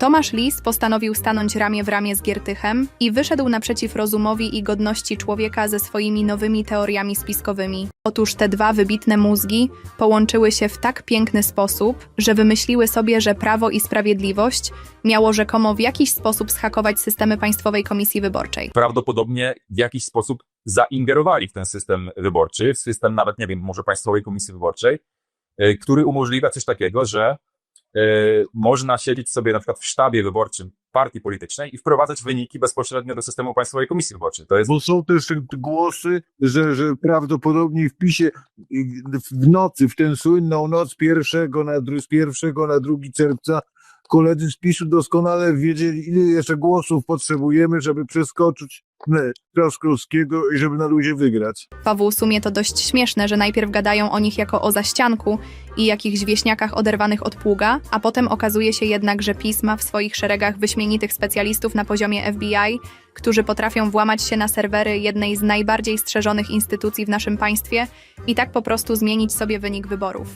Tomasz Lis postanowił stanąć ramię w ramię z Giertychem i wyszedł naprzeciw rozumowi i godności człowieka ze swoimi nowymi teoriami spiskowymi. Otóż te dwa wybitne mózgi połączyły się w tak piękny sposób, że wymyśliły sobie, że Prawo i Sprawiedliwość miało rzekomo w jakiś sposób schakować systemy Państwowej Komisji Wyborczej. prawdopodobnie w jakiś sposób zaingerowali w ten system wyborczy, w system nawet, nie wiem, może Państwowej Komisji Wyborczej, e, który umożliwia coś takiego, że można siedzieć sobie na przykład w sztabie wyborczym partii politycznej i wprowadzać wyniki bezpośrednio do systemu Państwowej Komisji Wyborczej. To jest Bo są też głosy, że, że prawdopodobnie w PiSie w nocy, w tę słynną noc pierwszego na, z pierwszego na drugi czerwca, koledzy z PiSu doskonale wiedzieli, ile jeszcze głosów potrzebujemy, żeby przeskoczyć e, Trzaskowskiego i żeby na luzie wygrać. Paweł, w sumie to dość śmieszne, że najpierw gadają o nich jako o zaścianku i jakichś wieśniakach oderwanych od pługa, a potem okazuje się jednak, że PiS ma w swoich szeregach wyśmienitych specjalistów na poziomie FBI, którzy potrafią włamać się na serwery jednej z najbardziej strzeżonych instytucji w naszym państwie i tak po prostu zmienić sobie wynik wyborów.